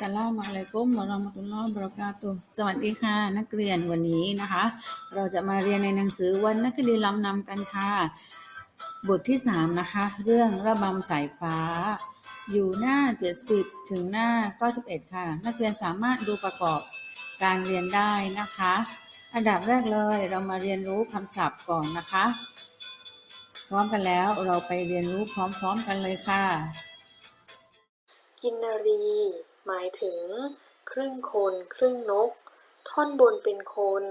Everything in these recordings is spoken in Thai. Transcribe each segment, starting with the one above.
สลามอะลัยกุมวะเรามะตุลลอฮบรากาตุสวัสดีค่ะ นักเรียนวันนี้นะคะ เราจะมาเรียนในหนังสือวันนักเรียนลำนำกันค่ะ บทที่ 3 นะคะ เรื่องระบำสายฟ้า อยู่หน้า 70 ถึงหน้า 91 ค่ะ นักเรียนสามารถดูประกอบการเรียนได้นะคะ อันดับแรกเลยเรามาเรียนรู้คำศัพท์ก่อนนะคะ พร้อมกันแล้วเราไปเรียนรู้พร้อมๆกันเลยค่ะกินนารี หมายถึง ครึ่งคน ครึ่งนก ท่อนบนเป็นคน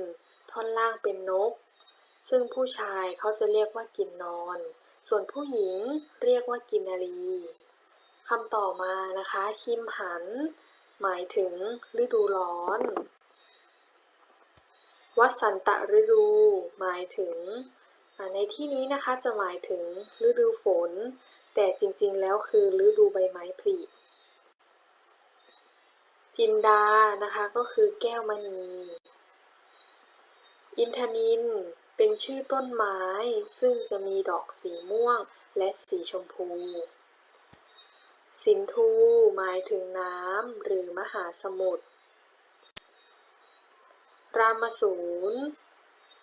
ท่อนล่างเป็นนก ซึ่งผู้ชายเขาจะเรียกว่ากินนอน ส่วนผู้หญิงเรียกว่ากินนารีคำต่อมานะคะ คิมหัน หมายถึงฤดูร้อนวัสันตะฤดู หมายถึง ในที่นี้นะคะจะหมายถึงฤดูฝน แต่จริงๆแล้วคือฤดูใบไม้ผลิ จินดานะคะก็คือแก้วมณี อินทนินเป็นชื่อต้นไม้ซึ่งจะมีดอกสีม่วงและสีชมพู สินธุหมายถึงน้ำหรือมหาสมุทร รามสูร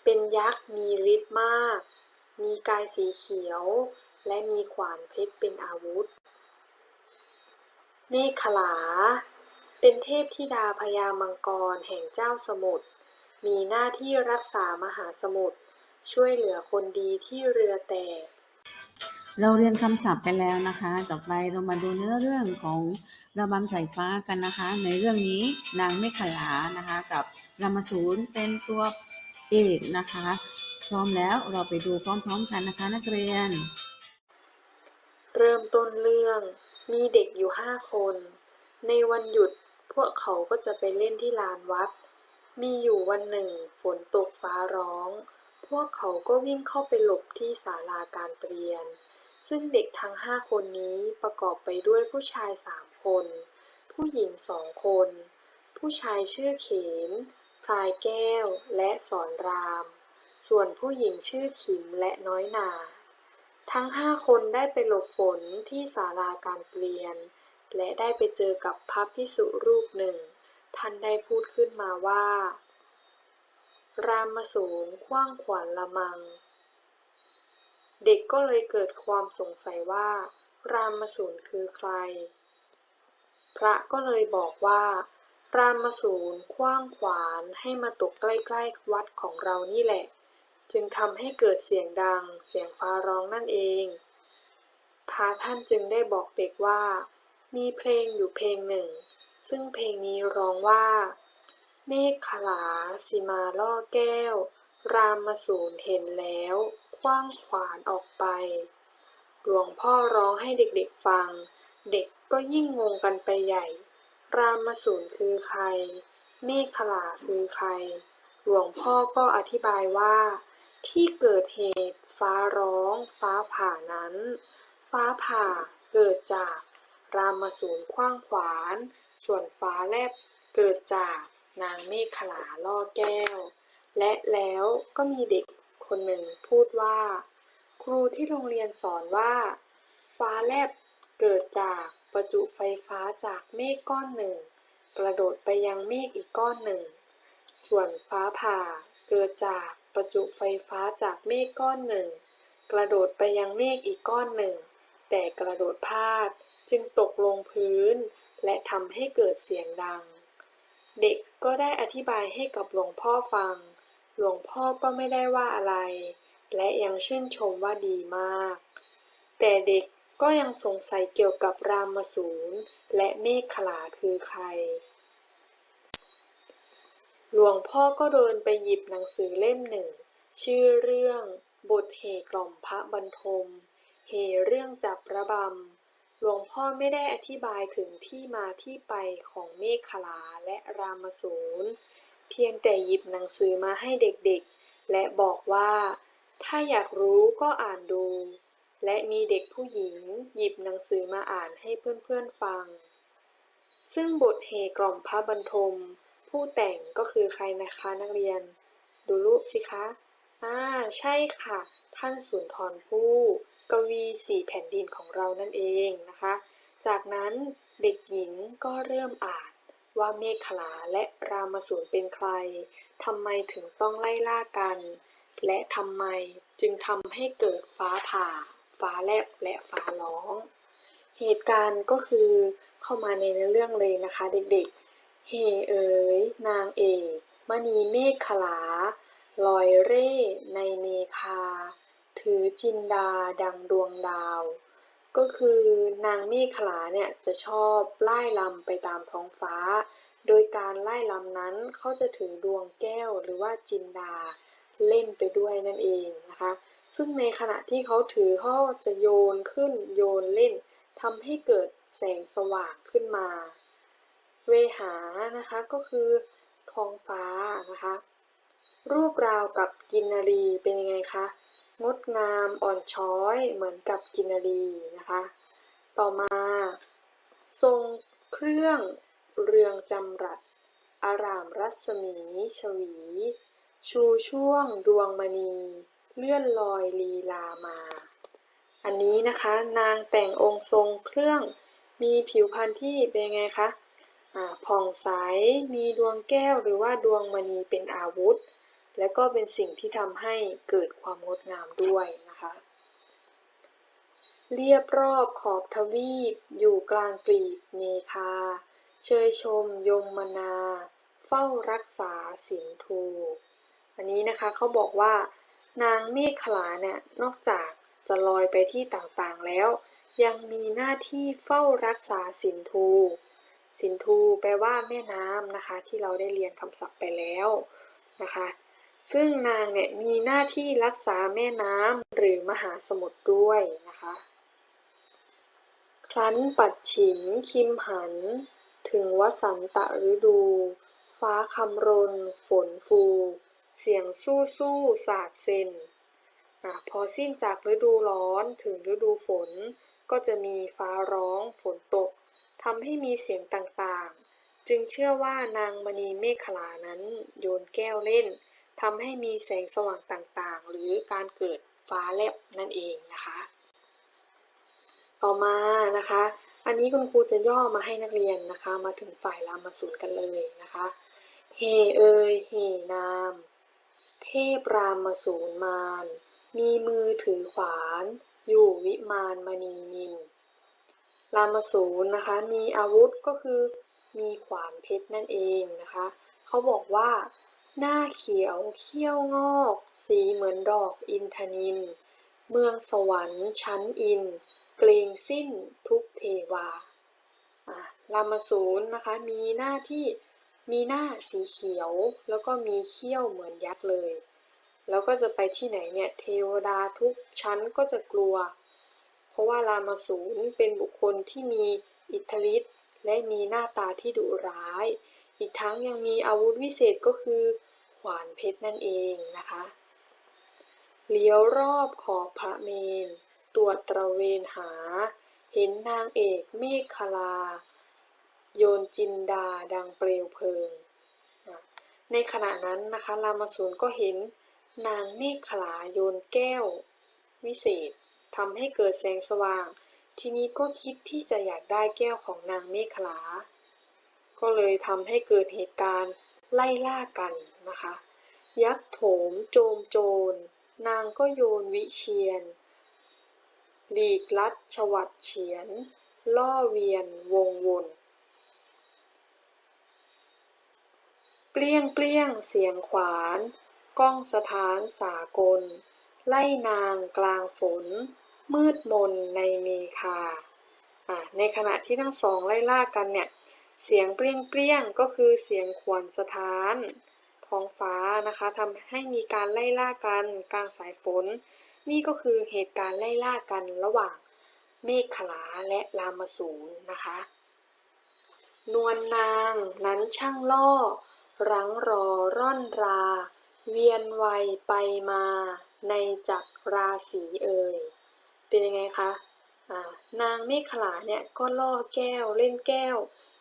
เป็นยักษ์มีฤทธิ์มาก มีกายสีเขียว และมีขวานเพชรเป็นอาวุธเมฆขลา เป็นเทพธิดาพญามังกรแห่งเจ้าสมุทร มีหน้าที่รักษามหาสมุทร ช่วยเหลือคนดีที่เรือแตก เราเรียนคำศัพท์ไปแล้วนะคะ ต่อไปเรามาดูเนื้อเรื่องของระบำสายฟ้ากันนะคะ ในเรื่องนี้นางเมฆขลานะคะ กับรามสูรเป็นตัวเอกนะคะ พร้อมแล้วเราไปดูพร้อมๆกันนะคะนักเรียน เริ่มต้นเรื่องมีเด็กอยู่ห้าคน ในวันหยุด พวกเขาก็จะไปเล่นที่ลานวัด มีอยู่วันหนึ่งฝนตกฟ้าร้อง พวกเขาก็วิ่งเข้าไปหลบที่ศาลาการเรียน ซึ่งเด็กทั้งห้าคนนี้ประกอบไปด้วยผู้ชายสามคน ผู้หญิงสองคน ผู้ชายชื่อเขมพลายแก้วและสอนราม ส่วนผู้หญิงชื่อขิมและน้อยนา ทั้งห้าคนได้ไปหลบฝนที่ศาลาการเปลี่ยน และได้ไปเจอกับพระพิสุรูปหนึ่ง ท่านได้พูดขึ้นมาว่า รามสูรขว้างขวานละมัง เด็กก็เลยเกิดความสงสัยว่า รามสูรคือใคร พระก็เลยบอกว่า รามสูรขว้างขวานให้มาตกใกล้ๆวัดของเรานี่แหละ จึงทำให้เกิดเสียงดัง เสียงฟ้าร้องนั่นเองพระท่านจึงได้บอกเด็กว่า มีเพลงอยู่เพลงหนึ่ง ซึ่งเพลงนี้ร้องว่า เมฆขลาสิมาล่อแก้ว รามสูรเห็นแล้วคว้างขวานออกไป หลวงพ่อร้องให้เด็กๆฟัง เด็กก็ยิ่งงงกันไปใหญ่ รามสูรคือใคร เมฆขลาคือใคร หลวงพ่อก็อธิบายว่า ที่เกิดเหตุฟ้าร้อง ฟ้าผ่านั้น ฟ้าผ่าเกิดจาก รามสูรขว้างขวาน ส่วนฟ้าแลบเกิดจากนางเมฆขลาล่อแก้ว และแล้วก็มีเด็กคนหนึ่งพูดว่า ครูที่โรงเรียนสอนว่า ฟ้าแลบเกิดจากประจุไฟฟ้าจากเมฆก้อนหนึ่ง กระโดดไปยังเมฆอีกก้อนหนึ่ง ส่วนฟ้าผ่าเกิดจากประจุไฟฟ้าจากเมฆก้อนหนึ่ง กระโดดไปยังเมฆอีกก้อนหนึ่ง แต่กระโดดพลาด จึงตกลงพื้น และทำให้เกิดเสียงดัง เด็กก็ได้อธิบายให้กับหลวงพ่อฟัง หลวงพ่อก็ไม่ได้ว่าอะไร และยังชื่นชมว่าดีมาก แต่เด็กก็ยังสงสัยเกี่ยวกับรามสูรและเมฆขลาคือใคร หลวงพ่อก็เดินไปหยิบหนังสือเล่มหนึ่ง ชื่อเรื่องบทเหกล่อมพระบรรทม เหเรื่องจับระบำ หลวงพ่อไม่ได้อธิบายถึงที่มาที่ไปของเมฆขลาและรามสูรเพียงแต่หยิบหนังสือมาให้เด็กๆ และบอกว่า ถ้าอยากรู้ก็อ่านดู และมีเด็กผู้หญิงหยิบหนังสือมาอ่านให้เพื่อนๆฟัง ซึ่งบทเหกล่อมพระบรรทม ผู้แต่งก็คือใครนะคะนักเรียน ดูรูปสิคะ อ่า ใช่ค่ะ ท่านสุนทรภู่ กวีสี่แผ่นดินของเรานั่นเองนะคะ จากนั้นเด็กหญิงก็เริ่มอ่านว่าเมฆขลาและรามสูรเป็นใครทำไมถึงต้องไล่ล่ากัน และทำไมจึงทำให้เกิดฟ้าผ่า ฟ้าแลบและฟ้าร้อง เหตุการณ์ก็คือเข้ามาในเรื่องเลยนะคะเด็กๆ เฮเอ๋ยนางเอกมณีเมฆขลา ลอยเร่ในเมคา ถือจินดาดังดวงดาว ก็คือนางเมฆขลาเนี่ยจะชอบไล่ลำไปตามท้องฟ้า โดยการไล่ลำนั้นเขาจะถือดวงแก้วหรือว่าจินดาเล่นไปด้วยนั่นเองนะคะ ซึ่งในขณะที่เขาถือเขาจะโยนขึ้นโยนเล่นทำให้เกิดแสงสว่างขึ้นมา เวหานะคะก็คือท้องฟ้านะคะรูปราวกับกินนารีเป็นยังไงคะ งดงามอ่อนช้อยเหมือนกับกินารีนะคะ ต่อมาทรงเครื่องเรืองจำรัดอารามรัศมีชวี ชูช่วงดวงมณี เลื่อนลอยลีลามา อันนี้นะคะนางแต่งองค์ทรงเครื่องมีผิวพรรณที่เป็นไงคะผ่องใสมีดวงแก้วหรือว่าดวงมณีเป็นอาวุธ และก็เป็นสิ่งที่ทำให้เกิดความงดงามด้วยนะคะ เรียบรอบขอบทวีป อยู่กลางกลีบเมคา เชยชมยมมนา เฝ้ารักษาสินทู อันนี้นะคะเขาบอกว่านางเมฆขลาเนี่ยนอกจากจะลอยไปที่ต่างๆแล้ว ยังมีหน้าที่เฝ้ารักษาสินทูสินทูแปลว่าแม่น้ำนะคะ ที่เราได้เรียนคำศัพท์ไปแล้วนะคะ ซึ่งนางเนี่ยมีหน้าที่รักษาแม่น้ำหรือมหาสมุทรด้วยนะคะครั้นปัดฉิมคิมหัน ถึงวสันตะฤดู ฟ้าคำรน ฝนฟู เสียงสู้สู้สาดเซนอะพอสิ้นจากฤดูร้อนถึงฤดูฝน ก็จะมีฟ้าร้องฝนตกทำให้มีเสียงต่างๆ จึงเชื่อว่านางมณีเมฆขลานั้นโยนแก้วเล่น ทำให้มีแสงสว่างต่างๆ หรือการเกิดฟ้าแลบนั่นเองนะคะ ต่อมานะคะ อันนี้คุณครูจะย่อมาให้นักเรียนนะคะ มาถึงฝ่ายรามาสูรกันเลยนะคะเฮเอยเฮนาม เทพรามสูรมารมีมือถือขวาน อยู่วิมานมณีนินรามสูรนะคะ มีอาวุธก็คือมีขวานเพชรนั่นเองนะคะ เขาบอกว่า หน้าเขียวเขี้ยวงอก สีเหมือนดอกอินทนิน เมืองสวรรค์ชั้นอิน เกรงสิ้นทุกเทวาอะรามสูรนะคะมีหน้าที่มีหน้าสีเขียว แล้วก็มีเขี้ยวเหมือนยักษ์เลย แล้วก็จะไปที่ไหนเนี่ยเทวดาทุกชั้นก็จะกลัว เพราะว่ารามาสูรเป็นบุคคลที่มีอิทธิฤทธิ์และมีหน้าตาที่ดุร้าย อีกทั้งยังมีอาวุธวิเศษก็คือขวานเพชรนั่นเองนะคะเลี้ยวรอบขอบพระเมนตรวจตระเวนหา เห็นนางเอกเมฆคลา โยนจินดาดังเปลวเพลิง ในขณะนั้นนะคะรามาสูรก็เห็นนางเมฆขลาโยนแก้ว วิเศษทำให้เกิดแสงสว่าง ทีนี้ก็คิดที่จะอยากได้แก้วของนางเมฆขลา ก็เลยทำให้เกิดเหตุการณ์ไล่ล่ากันนะคะ ยักษ์โถมโจมโจร นางก็โยนวิเชียน หลีกลัดฉวัดเฉียน ล่อเวียนวงวนเปลี่ยงเปลี่ยงเสียงขวาน ก้องสถานสากล ไล่นางกลางฝน มืดมนในเมคาในขณะที่ทั้งสองไล่ล่ากันเนี่ย เสียงเปรี้ยงเปรี้ยงก็คือเสียงขวนสถานท้องฟ้านะคะทำให้มีการไล่ล่ากันกลางสายฝน นี่ก็คือเหตุการณ์ไล่ล่ากันระหว่างเมฆขลาและรามสูรนะคะ นวลนางนั้นช่างล่อ รังรอร่อนรา เวียนวัยไปมาในจักรราศีเอ่ย เป็นยังไงคะอ่านางเมฆขลาเนี่ยก็ล่อแก้วเล่นแก้ว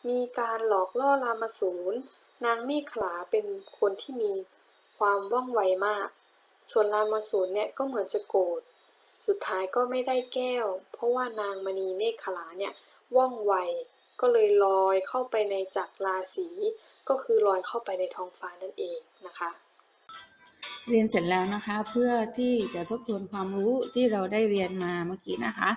มีการหลอกล่อรามสูรนางเมฆขลาเป็นคนที่มีความว่องไวมาก ส่วนรามสูรเนี่ยก็เหมือนจะโกรธ สุดท้ายก็ไม่ได้แก้ว เพราะว่านางมณีเมฆขลาเนี่ยว่องไว ก็เลยลอยเข้าไปในจักรราศี ก็คือลอยเข้าไปในท้องฟ้านั่นเองนะคะเรียนเสร็จแล้วนะคะเพื่อที่จะทบทวนความรู้ที่เราได้เรียนมาเมื่อกี้นะคะ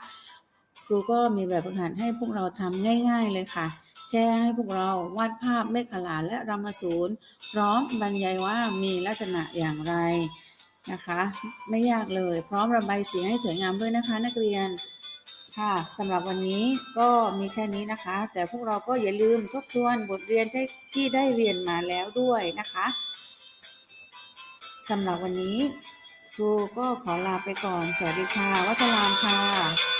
ครูก็มีแบบฝึกหัดให้พวกเราทำง่าย ๆเลยค่ะ แค่ให้พวกเราวาดภาพเมฆขลาและรามสูรพร้อมบรรยายว่ามีลักษณะอย่างไรนะคะ ไม่ยากเลยพร้อมระบายสีให้สวยงามด้วยนะคะ นักเรียนค่ะสำหรับวันนี้ก็มีแค่นี้นะคะ แต่พวกเราก็อย่าลืมทบทวนบทเรียนที่ที่ได้เรียนมาแล้วด้วยนะคะสำหรับวันนี้ครูก็ขอลาไปก่อน สวัสดีค่ะวัสลามค่ะ